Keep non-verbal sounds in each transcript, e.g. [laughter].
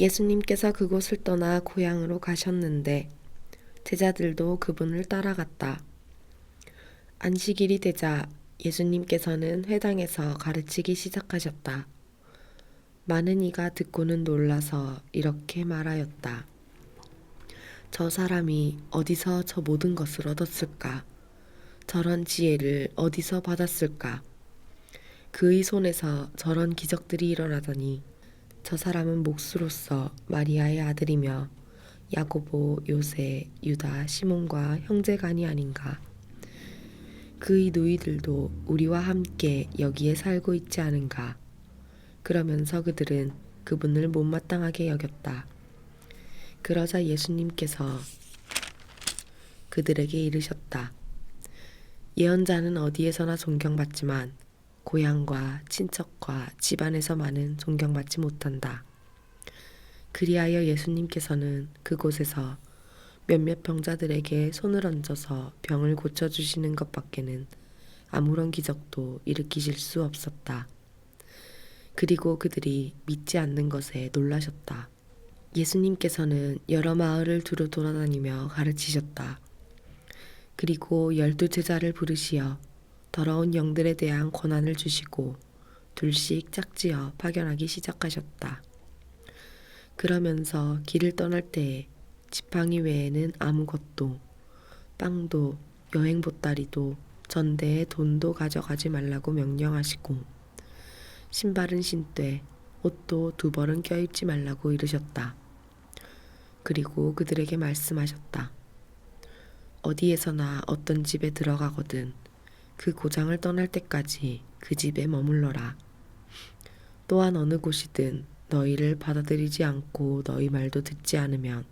예수님께서 그곳을 떠나 고향으로 가셨는데 제자들도 그분을 따라갔다. 안식일이 되자 예수님께서는 회당에서 가르치기 시작하셨다. 많은 이가 듣고는 놀라서 이렇게 말하였다. 저 사람이 어디서 저 모든 것을 얻었을까? 저런 지혜를 어디서 받았을까? 그의 손에서 저런 기적들이 일어나더니 저 사람은 목수로서 마리아의 아들이며 야고보, 요세, 유다, 시몬과 형제간이 아닌가? 그의 누이들도 우리와 함께 여기에 살고 있지 않은가? 그러면서 그들은 그분을 못마땅하게 여겼다. 그러자 예수님께서 그들에게 이르셨다. 예언자는 어디에서나 존경받지만 고향과 친척과 집안에서만은 존경받지 못한다. 그리하여 예수님께서는 그곳에서 몇몇 병자들에게 손을 얹어서 병을 고쳐주시는 것밖에는 아무런 기적도 일으키실 수 없었다. 그리고 그들이 믿지 않는 것에 놀라셨다. 예수님께서는 여러 마을을 두루 돌아다니며 가르치셨다. 그리고 열두 제자를 부르시어 더러운 영들에 대한 권한을 주시고 둘씩 짝지어 파견하기 시작하셨다. 그러면서 길을 떠날 때에 지팡이 외에는 아무것도 빵도 여행 보따리도 전대에 돈도 가져가지 말라고 명령하시고 신발은 신되 옷도 두 벌은 껴입지 말라고 이르셨다. 그리고 그들에게 말씀하셨다. 어디에서나 어떤 집에 들어가거든 그 고장을 떠날 때까지 그 집에 머물러라. 또한 어느 곳이든 너희를 받아들이지 않고 너희 말도 듣지 않으면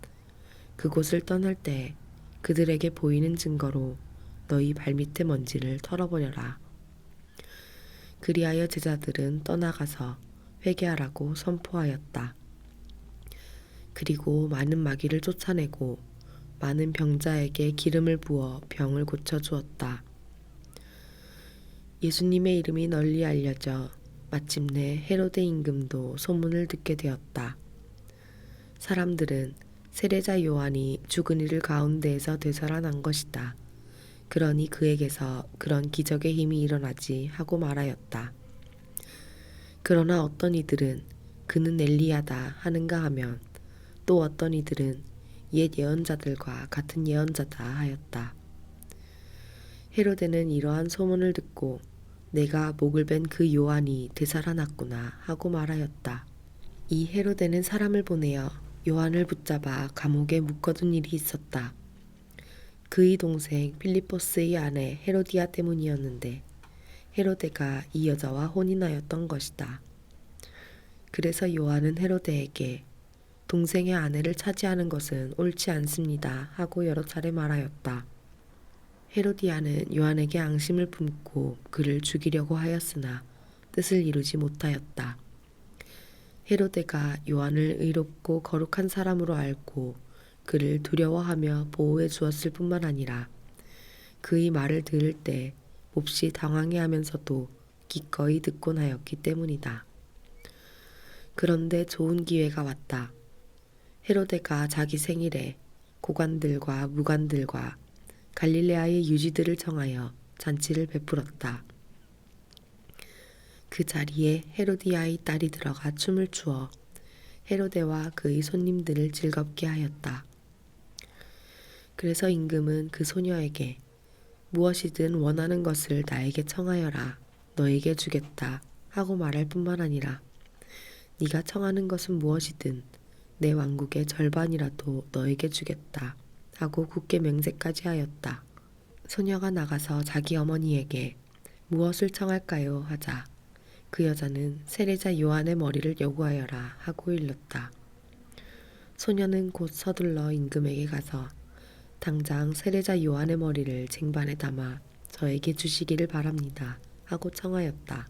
그곳을 떠날 때 그들에게 보이는 증거로 너희 발밑의 먼지를 털어버려라. 그리하여 제자들은 떠나가서 회개하라고 선포하였다. 그리고 많은 마귀를 쫓아내고 많은 병자에게 기름을 부어 병을 고쳐주었다. 예수님의 이름이 널리 알려져 마침내 헤로데 임금도 소문을 듣게 되었다. 사람들은 세례자 요한이 죽은 이를 가운데에서 되살아난 것이다. 그러니 그에게서 그런 기적의 힘이 일어나지 하고 말하였다. 그러나 어떤 이들은 그는 엘리야다 하는가 하면 또 어떤 이들은 옛 예언자들과 같은 예언자다 하였다. 헤로데는 이러한 소문을 듣고 내가 목을 벤 그 요한이 되살아났구나 하고 말하였다. 이 헤로데는 사람을 보내어 요한을 붙잡아 감옥에 묶어둔 일이 있었다. 그의 동생 필리포스의 아내 헤로디아 때문이었는데 헤로데가 이 여자와 혼인하였던 것이다. 그래서 요한은 헤로데에게 동생의 아내를 차지하는 것은 옳지 않습니다 하고 여러 차례 말하였다. 헤로디아는 요한에게 앙심을 품고 그를 죽이려고 하였으나 뜻을 이루지 못하였다. 헤로데가 요한을 의롭고 거룩한 사람으로 알고 그를 두려워하며 보호해 주었을 뿐만 아니라 그의 말을 들을 때 몹시 당황해 하면서도 기꺼이 듣곤 하였기 때문이다. 그런데 좋은 기회가 왔다. 헤로데가 자기 생일에 고관들과 무관들과 갈릴레아의 유지들을 정하여 잔치를 베풀었다. 그 자리에 헤로디아의 딸이 들어가 춤을 추어 헤로데와 그의 손님들을 즐겁게 하였다. 그래서 임금은 그 소녀에게 무엇이든 원하는 것을 나에게 청하여라. 너에게 주겠다. 하고 말할 뿐만 아니라 네가 청하는 것은 무엇이든 내 왕국의 절반이라도 너에게 주겠다. 하고 굳게 맹세까지 하였다. 소녀가 나가서 자기 어머니에게 무엇을 청할까요? 하자 그 여자는 세례자 요한의 머리를 요구하여라 하고 일렀다. 소녀는 곧 서둘러 임금에게 가서 당장 세례자 요한의 머리를 쟁반에 담아 저에게 주시기를 바랍니다 하고 청하였다.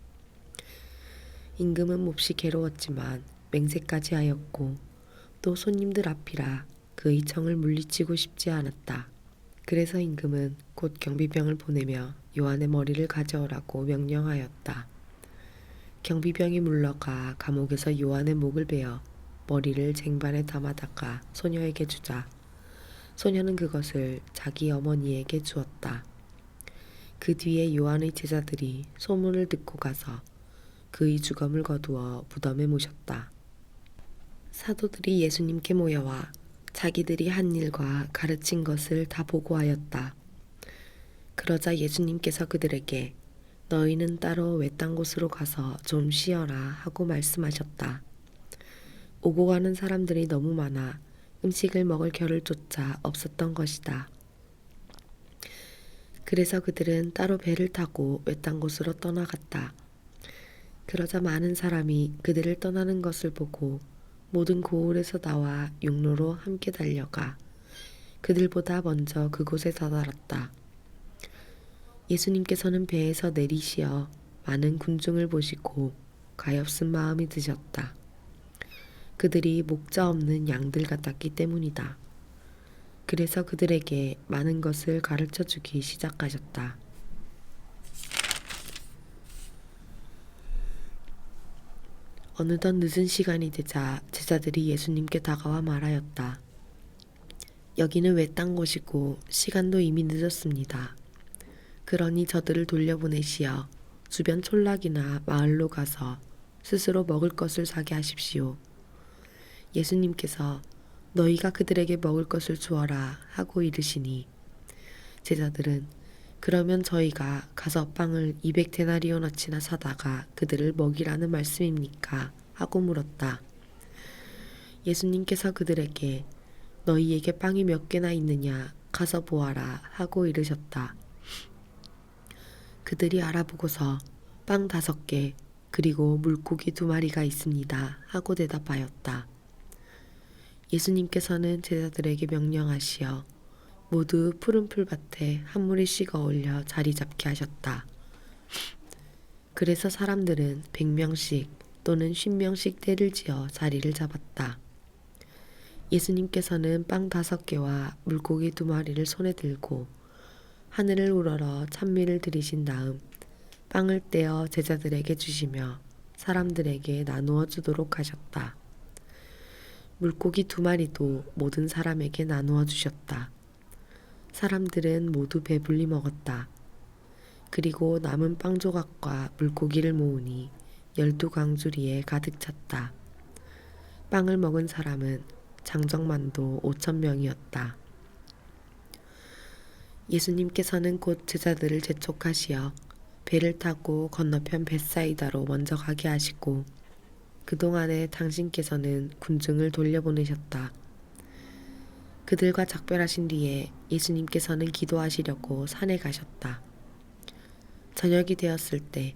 임금은 몹시 괴로웠지만 맹세까지 하였고 또 손님들 앞이라 그의 청을 물리치고 싶지 않았다. 그래서 임금은 곧 경비병을 보내며 요한의 머리를 가져오라고 명령하였다. 경비병이 물러가 감옥에서 요한의 목을 베어 머리를 쟁반에 담아다가 소녀에게 주자 소녀는 그것을 자기 어머니에게 주었다. 그 뒤에 요한의 제자들이 소문을 듣고 가서 그의 주검을 거두어 무덤에 모셨다. 사도들이 예수님께 모여와 자기들이 한 일과 가르친 것을 다 보고하였다. 그러자 예수님께서 그들에게 너희는 따로 외딴 곳으로 가서 좀 쉬어라 하고 말씀하셨다. 오고 가는 사람들이 너무 많아 음식을 먹을 겨를 조차 없었던 것이다. 그래서 그들은 따로 배를 타고 외딴 곳으로 떠나갔다. 그러자 많은 사람이 그들을 떠나는 것을 보고 모든 고을에서 나와 육로로 함께 달려가 그들보다 먼저 그곳에 다다랐다. 예수님께서는 배에서 내리시어 많은 군중을 보시고 가엾은 마음이 드셨다. 그들이 목자 없는 양들 같았기 때문이다. 그래서 그들에게 많은 것을 가르쳐 주기 시작하셨다. 어느덧 늦은 시간이 되자 제자들이 예수님께 다가와 말하였다. 여기는 외딴 곳이고 시간도 이미 늦었습니다. 그러니 저들을 돌려보내시어 주변 촌락이나 마을로 가서 스스로 먹을 것을 사게 하십시오. 예수님께서 너희가 그들에게 먹을 것을 주어라 하고 이르시니 제자들은 그러면 저희가 가서 빵을 200데나리오너치나 사다가 그들을 먹이라는 말씀입니까? 하고 물었다. 예수님께서 그들에게 너희에게 빵이 몇 개나 있느냐 가서 보아라 하고 이르셨다. 그들이 알아보고서 빵 다섯 개 그리고 물고기 두 마리가 있습니다 하고 대답하였다. 예수님께서는 제자들에게 명령하시어 모두 푸른 풀밭에 한 무리씩 어울려 자리 잡게 하셨다. 그래서 사람들은 100명씩 또는 50명씩 때를 지어 자리를 잡았다. 예수님께서는 빵 다섯 개와 물고기 두 마리를 손에 들고 하늘을 우러러 찬미를 드리신 다음 빵을 떼어 제자들에게 주시며 사람들에게 나누어 주도록 하셨다. 물고기 두 마리도 모든 사람에게 나누어 주셨다. 사람들은 모두 배불리 먹었다. 그리고 남은 빵 조각과 물고기를 모으니 열두 광주리에 가득 찼다. 빵을 먹은 사람은 장정만도 오천 명이었다. 예수님께서는 곧 제자들을 재촉하시어 배를 타고 건너편 벳사이다로 먼저 가게 하시고 그동안에 당신께서는 군중을 돌려보내셨다. 그들과 작별하신 뒤에 예수님께서는 기도하시려고 산에 가셨다. 저녁이 되었을 때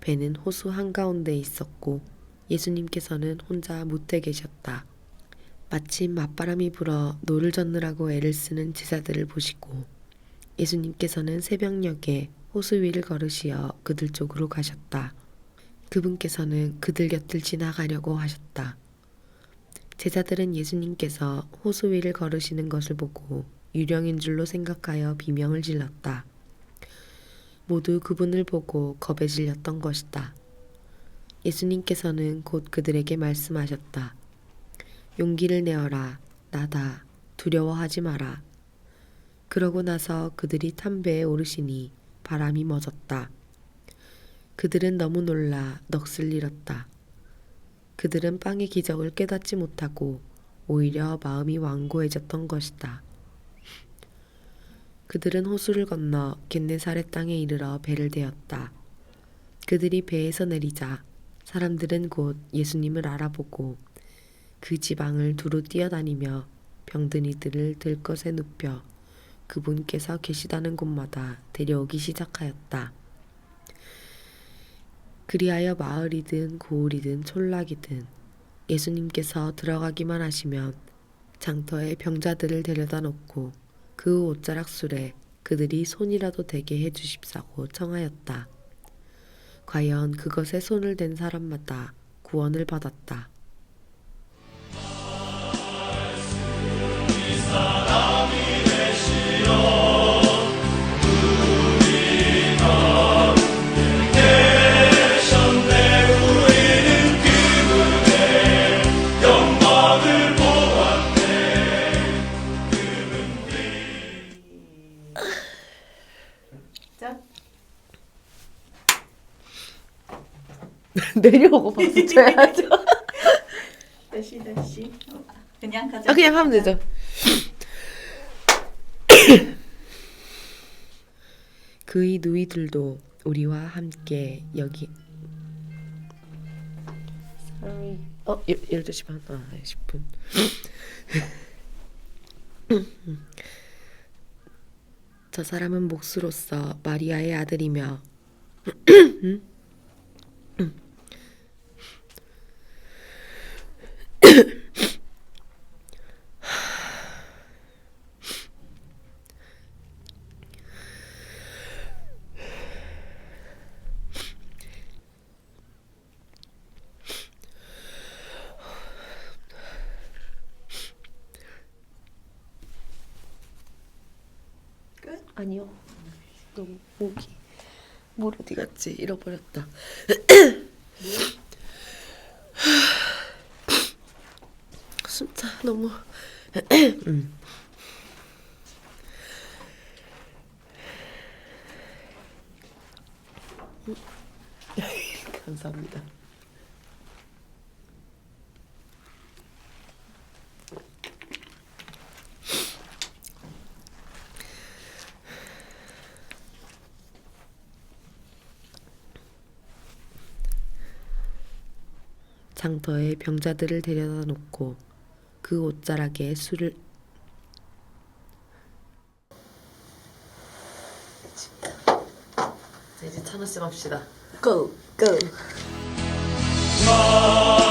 배는 호수 한가운데 있었고 예수님께서는 혼자 못해 계셨다. 마침 맞바람이 불어 노를 젓느라고 애를 쓰는 제자들을 보시고 예수님께서는 새벽녘에 호수 위를 걸으시어 그들 쪽으로 가셨다. 그분께서는 그들 곁을 지나가려고 하셨다. 제자들은 예수님께서 호수 위를 걸으시는 것을 보고 유령인 줄로 생각하여 비명을 질렀다. 모두 그분을 보고 겁에 질렸던 것이다. 예수님께서는 곧 그들에게 말씀하셨다. 용기를 내어라. 나다. 두려워하지 마라. 그러고 나서 그들이 탄 배에 오르시니 바람이 멎었다. 그들은 너무 놀라 넋을 잃었다. 그들은 빵의 기적을 깨닫지 못하고 오히려 마음이 완고해졌던 것이다. 그들은 호수를 건너 겟네사렛 땅에 이르러 배를 대었다. 그들이 배에서 내리자 사람들은 곧 예수님을 알아보고 그 지방을 두루 뛰어다니며 병든 이들을 들것에 눕혀 그분께서 계시다는 곳마다 데려오기 시작하였다. 그리하여 마을이든 고을이든 촌락이든 예수님께서 들어가기만 하시면 장터에 병자들을 데려다 놓고 그 옷자락 술에 그들이 손이라도 대게 해 주십사고 청하였다. 과연 그것에 손을 댄 사람마다 구원을 받았다. [laughs] 내려오고 박수 쳐야죠. [laughs] 다시 다시. 어, 그냥 가자. 아 그냥 하면 되죠. [coughs] 그의 누이들도 우리와 함께 여기. 어, 12시 반. 아, 10분. [coughs] 저 사람은 목수로서 마리아의 아들이며 [coughs] 아니요. 너무 목이 물 어디 갔지? 잃어버렸다. [clears throat] 너무 음. [laughs] 감사합니다. 장터에 병자들을 데려다 놓고 그 옷자락에 술을 이제 갑시다. Go go. 마